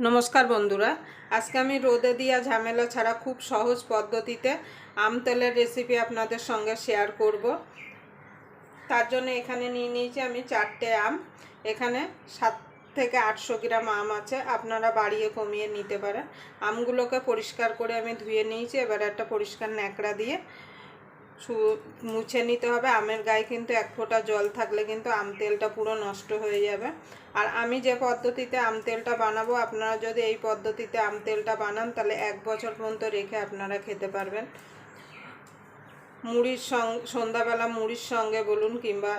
নমস্কার বন্ধুরা। আজকে আমি রোদে দিয়া ঝামেলা ছাড়া খুব সহজ পদ্ধতিতে আম তেলের রেসিপি আপনাদের সঙ্গে শেয়ার করব। তার জন্য এখানে নিয়ে নিয়েছি আমি চারটে আম। এখানে সাত থেকে আটশো গ্রাম আম আছে। আপনারা বাড়িয়ে কমিয়ে নিতে পারেন। আমগুলোকে পরিষ্কার করে আমি ধুয়ে নিয়েছি। এবার একটা পরিষ্কার ন্যাকড়া দিয়ে মুছে নিতে হবে। আমের গায়ে কিন্তু এক ফোঁটা জল থাকলে কিন্তু আম তেলটা পুরো নষ্ট হয়ে যাবে। আর আমি যে পদ্ধতিতে আম তেলটা বানাবো, আপনারা যদি এই পদ্ধতিতে আম তেলটা বানান, তাহলে এক বছর পর্যন্ত রেখে আপনারা খেতে পারবেন। মুড়ির সঙ্গে সন্ধ্যাবেলা মুড়ির সঙ্গে বলুন কিংবা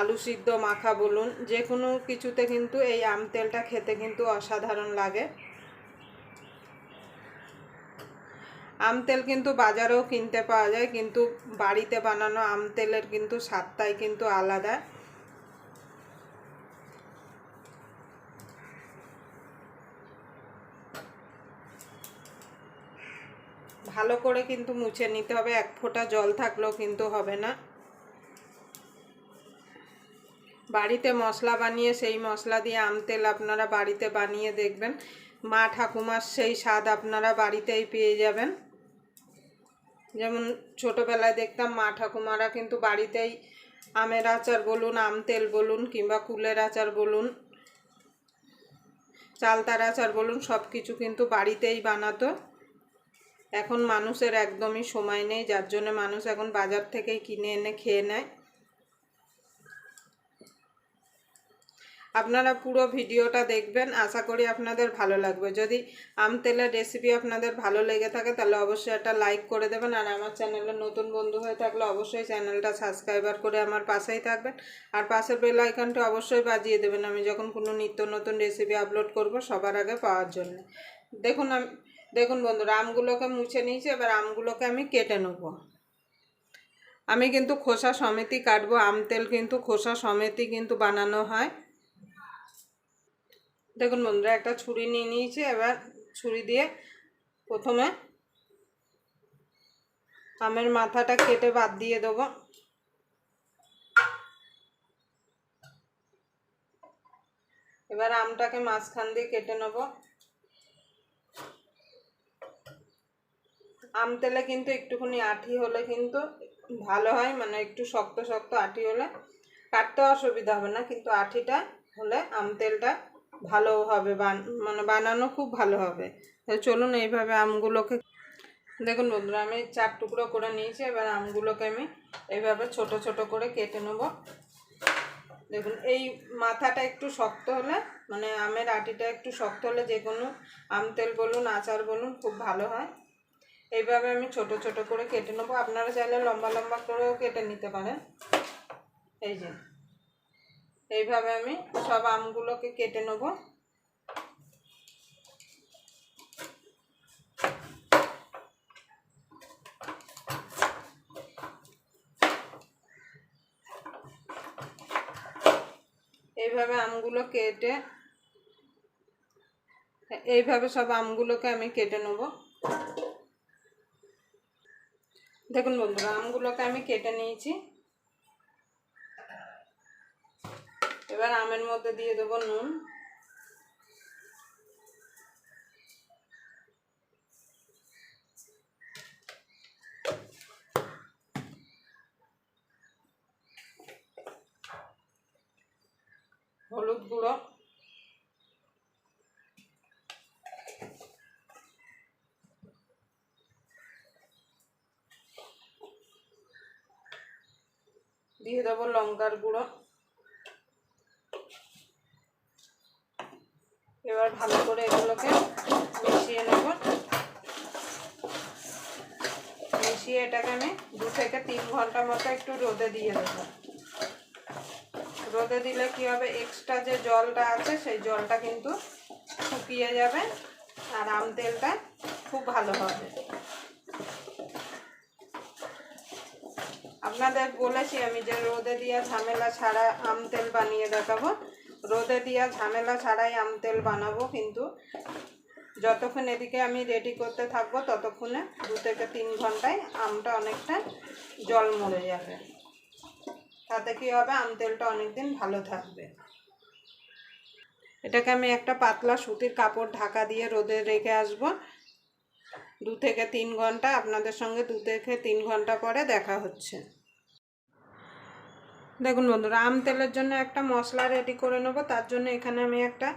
আলু সিদ্ধ মাখা বলুন, যে কোনো কিছুতে কিন্তু এই আম তেলটা খেতে কিন্তু অসাধারণ লাগে। আম তেল কিন্তু বাজারেও কিনতে পাওয়া যায়, কিন্তু বাড়িতে বানানো আম তেলের কিন্তু স্বাদটাই কিন্তু আলাদা। ভালো করে কিন্তু মুছে নিতে হবে, এক ফোঁটা জল থাকলেও কিন্তু হবে না। বাড়িতে মশলা বানিয়ে, সেই মশলা দিয়ে আম তেল আপনারা বাড়িতে বানিয়ে দেখবেন। মা ঠাকুমার সেই স্বাদ আপনারা বাড়িতেই পেয়ে যাবেন। যেমন ছোটোবেলায় দেখতাম মা ঠাকুমারা কিন্তু বাড়িতেই আমের আচার বলুন, আম তেল বলুন কিংবা কুলের আচার বলুন, চালতার আচার বলুন সব কিছু কিন্তু বাড়িতেই বানাতো। এখন মানুষের একদমই সময় নেই, যার জন্য মানুষ এখন বাজার থেকেই কিনে এনে খেয়ে নেয়। আপনারা পুরো ভিডিওটা দেখবেন। আশা করি আপনাদের ভালো লাগবে। যদি আম তেলের রেসিপি আপনাদের ভালো লেগে থাকে, তাহলে অবশ্যই একটা লাইক করে দেবেন। আর আমার চ্যানেলে নতুন বন্ধু হয়ে থাকলে অবশ্যই চ্যানেলটা সাবস্ক্রাইবার করে আমার পাশেই থাকবেন। আর পাশের বেল আইকনটা অবশ্যই বাজিয়ে দেবেন। আমি যখন কোনো নিত্য নতুন রেসিপি আপলোড করব সবার আগে পাওয়ার জন্য। দেখুন আমি, দেখুন বন্ধুরা, আমগুলোকে মুছে নিয়েছি। এবার আমগুলোকে আমি কেটে নেব। আমি কিন্তু খোসা সমেতই কাটবো। আম তেল কিন্তু খোসা সমেতই কিন্তু বানানো হয়। দেখুন বন্ধুরা, একটা ছুরি নিয়ে নিয়েছি। এবার ছুরি দিয়ে প্রথমে আমের মাথাটা কেটে বাদ দিয়ে দেবো। এবার আমটাকে মাঝখান দিয়ে কেটে নেব। আম তেলে কিন্তু একটুখানি আঠি হলে কিন্তু ভালো হয় মানে একটু শক্ত শক্ত আঠি হলে। কাটতে অসুবিধা হবে না, কিন্তু আঠিটা হলে আম তেলটা ভালো হবে মানে বানানো খুব ভালো হবে। চলুন এইভাবে আমগুলোকে, দেখুন বন্ধুরা, আমি চার টুকরো করে নিয়েছি, এবার আমগুলোকে আমি এইভাবে ছোট ছোট করে কেটে নেব। দেখুন, এই মাথাটা একটু শক্ত হলে মানে আমের আটিটা একটু শক্ত হলে যে কোনো আম তেল বলুন, আচার বলুন, খুব ভালো হয়। এইভাবে আমি ছোট ছোট করে কেটে নেব। আপনারা চাইলে লম্বা লম্বা করেও কেটে নিতে পারেন। এই যে। এইভাবে আমি সব আমগুলোকে কেটে নেব। এইভাবে আমগুলো কেটে, এইভাবে সব আমগুলোকে আমি কেটে নেব। দেখুন বন্ধুরা, আমগুলোকে আমি কেটে নিয়েছি। এবার আমের মধ্যে দিয়ে দেবো নুন। হলুদ গুঁড়ো। দিয়ে দেবো লঙ্কার গুঁড়ো। এবার ভালো করে এগুলোকে মিশিয়ে নেব। মিশিয়ে এটাকে আমি দু থেকে তিন ঘণ্টা মতো একটু রোদে দিয়ে দেবো। রোদে দিলে কি হবে? এক্সট্রা যে জলটা আছে, সেই জলটা কিন্তু শুকিয়ে যাবে আর আম তেলটা খুব ভালো হবে। আপনাদের বলেছি আমি যে রোদে দিয়া ঝামেলা ছাড়া আম তেল বানিয়ে দেখাবো। রোদে দিয়া ঝামেলা ছাড়াই আম তেল বানাবো, কিন্তু যতক্ষণ এদিকে আমি রেডি করতে থাকব ততক্ষণে দু থেকে তিন ঘন্টায় আমটা অনেকটা জল মরে যাবে। তাতে কী হবে? আম তেলটা অনেক দিন ভালো থাকবে। এটাকে আমি একটা পাতলা সুতির কাপড় ঢাকা দিয়ে রোদে রেখে আসব। দু থেকে তিন ঘণ্টা, আপনাদের সঙ্গে দু থেকে তিন ঘণ্টা পরে দেখা হচ্ছে। দেখুন বন্ধুরা, আম তেলের জন্য একটা মশলা রেডি করে নেব। তার জন্য এখানে আমি একটা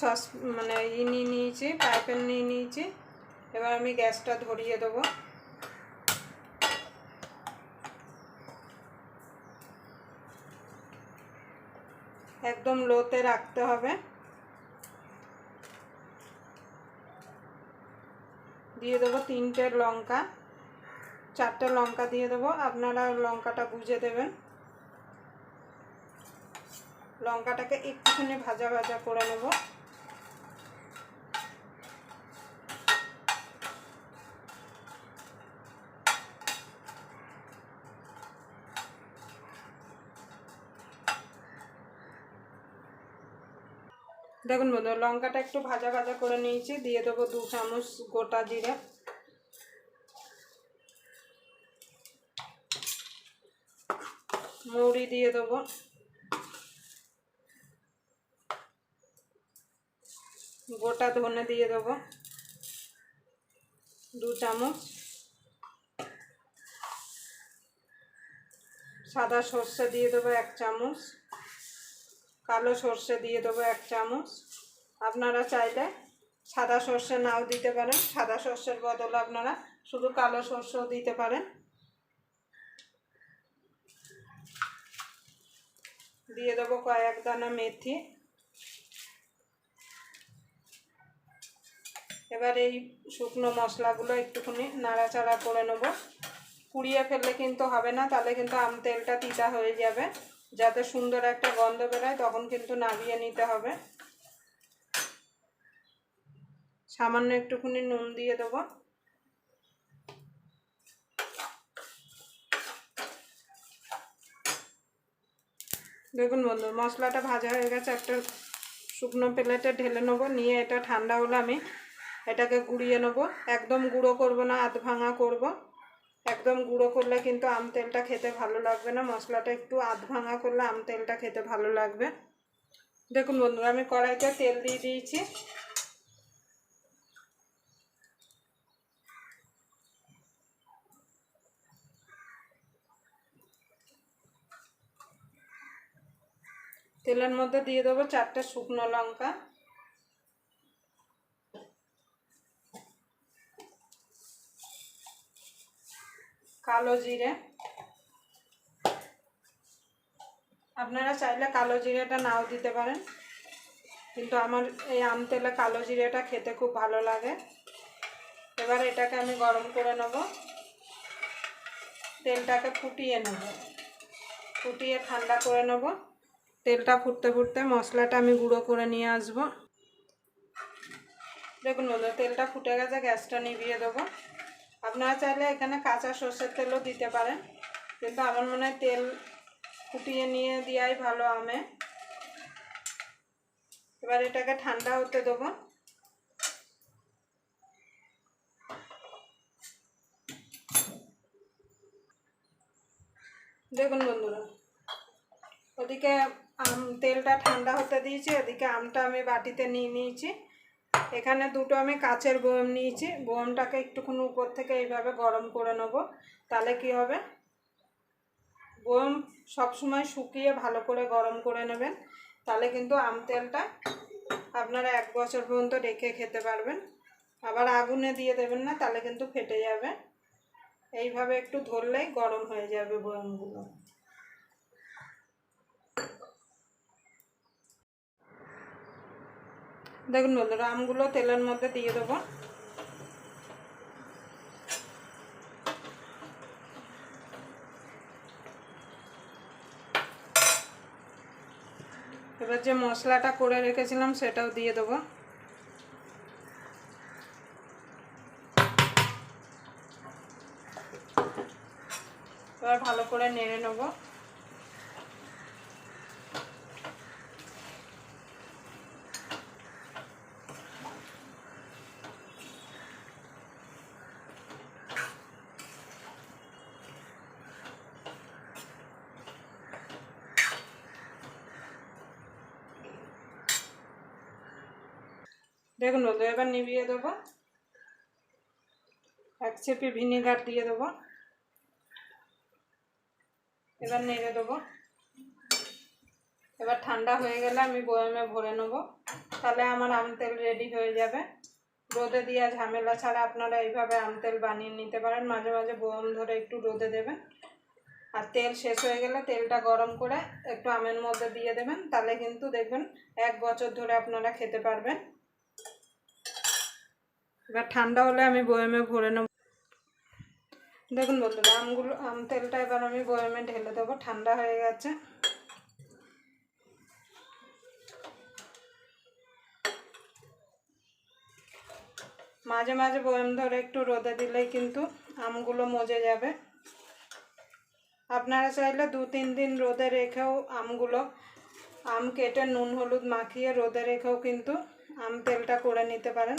সস মানে ই নিয়ে নিয়েছি পাইপেন নিয়ে নিয়েছি। এবার আমি গ্যাসটা ধরিয়ে দেবো। একদম লোতে রাখতে হবে। দিয়ে দেবো তিনটে লঙ্কা, চারটে লঙ্কা দিয়ে দেবো। আপনারা লঙ্কাটা বুঝে দেবেন। লঙ্কাটাকে একটুখানি ভাজা ভাজা করে নেব। দেখুন বন্ধু, লঙ্কাটা একটু ভাজা ভাজা করে নিয়েছি, দিয়ে দেবো দু চামচ গোটা জিরে। মৌরি দিয়ে দেবো। গোটা ধনে দিয়ে দেবো। দু চামচ। সাদা সর্ষে দিয়ে দেবো এক চামচ। কালো সর্ষে দিয়ে দেবো এক চামচ। আপনারা চাইলে সাদা সর্ষে নাও দিতে পারেন। সাদা সর্ষের বদলে আপনারা শুধু কালো সর্ষেও দিতে পারেন। দিয়ে দেবো কয়েক দানা মেথি। এবার এই শুকনো মশলাগুলো একটুখানি নাড়াচাড়া করে নেব। পুড়িয়ে ফেললে কিন্তু হবে না, তাহলে কিন্তু আম তেলটা তিতা হয়ে যাবে। যাতে সুন্দর একটা গন্ধ বেরোয়, তখন কিন্তু নামিয়ে নিতে হবে। সামান্য একটুখানি নুন দিয়ে দেবো। দেখুন বন্ধু, মশলাটা ভাজা হয়ে গেছে, একটা শুকনো প্লেটে ঢেলে নেব, নিয়ে এটা ঠান্ডা হলে আমি এটাকে গুঁড়িয়ে নেব। একদম গুঁড়ো করব না আধ ভাঙা করব। একদম গুঁড়ো করলে কিন্তু আম তেলটা খেতে ভালো লাগবে না। মশলাটা একটু আধ ভাঙা করলে আম তেলটা খেতে ভালো লাগবে। দেখুন বন্ধুরা, আমি কড়াইতে তেল দিয়ে দিয়েছি। তেলের মধ্যে দিয়ে দেবো চারটে শুকনো লঙ্কা। কালো জিরে। আপনারা চাইলে কালো জিরেটা নাও দিতে পারেন। কিন্তু আমার এই আম তেলে কালো জিরেটা খেতে খুব ভালো লাগে। এবার এটাকে আমি গরম করে নেব। তেলটাকে ফুটিয়ে নেব। ফুটিয়ে ঠান্ডা করে নেব। তেলটা ফুটতে ফুটতে মশলাটা আমি গুঁড়ো করে নিয়ে আসব। দেখুন তেলটা ফুটে গেছে, গ্যাসটা নিভিয়ে দেবো। আপনারা চাইলে এখানে কাঁচা সর্ষের তেলও দিতে পারেন। কিন্তু আমার মনে হয় তেল ফুটিয়ে নিয়ে দেওয়াই ভালো আমে। এবার এটাকে ঠান্ডা হতে দেবো। দেখুন বন্ধুরা, ওদিকে আম তেলটা ঠান্ডা হতে দিয়েছি ওদিকে আমটা আমি বাটিতে নিয়ে নিয়েছি। এখানে দুটো আমি কাচের বয়ম নিয়েছি। বয়মটাকে একটুখানি উপর থেকে এইভাবে গরম করে নেব। তাহলে কি হবে? বয়ম সবসময় শুকিয়ে ভালো করে গরম করে নেবেন। তাহলে কিন্তু আম তেলটা আপনারা এক বছর পর্যন্ত রেখে খেতে পারবেন। আবার আগুনে দিয়ে দেবেন না, তাহলে কিন্তু ফেটে যাবে। এইভাবে একটু ধরলেই গরম হয়ে যাবে বয়মগুলো দেখুন বন্ধুরা, আমগুলো তেলের মধ্যে দিয়ে দেবো। এবার যে মশলাটা করে রেখেছিলাম, সেটাও দিয়ে দেবো। এবার ভালো করে নেড়ে নেব। দেখুন বন্ধু এবার নিভিয়ে দেবো। এক চেপি ভিনিগার দিয়ে দেবো। এবার নেড়ে দেবো। এবার ঠান্ডা হয়ে গেলে আমি বয়ামে ভরে নেব। তাহলে আমার আম তেল রেডি হয়ে যাবে। রোদে দেওয়া ঝামেলা ছাড়া আপনারা এইভাবে আম তেল বানিয়ে নিতে পারেন। মাঝে মাঝে বয়াম ধরে একটু রোদে দেবেন। আর তেল শেষ হয়ে গেলে তেলটা গরম করে একটু আমের মধ্যে দিয়ে দেবেন। তাহলে কিন্তু দেখবেন এক বছর ধরে আপনারা খেতে পারবেন। এবার ঠান্ডা হলে আমি বয়ামে ভরে নেব। দেখুন বন্ধুরা, আমগুলো, আম তেলটা এবার আমি বয়ামে ঢেলে দেবো, ঠান্ডা হয়ে গেছে। মাঝে মাঝে বয়াম ধরে একটু রোদে দিলেই কিন্তু আমগুলো মজে যাবে। আপনারা চাইলে দু তিন দিন রোদে রেখেও আমগুলো, আম কেটে নুন হলুদ মাখিয়ে রোদে রেখেও কিন্তু আম তেলটা করে নিতে পারেন।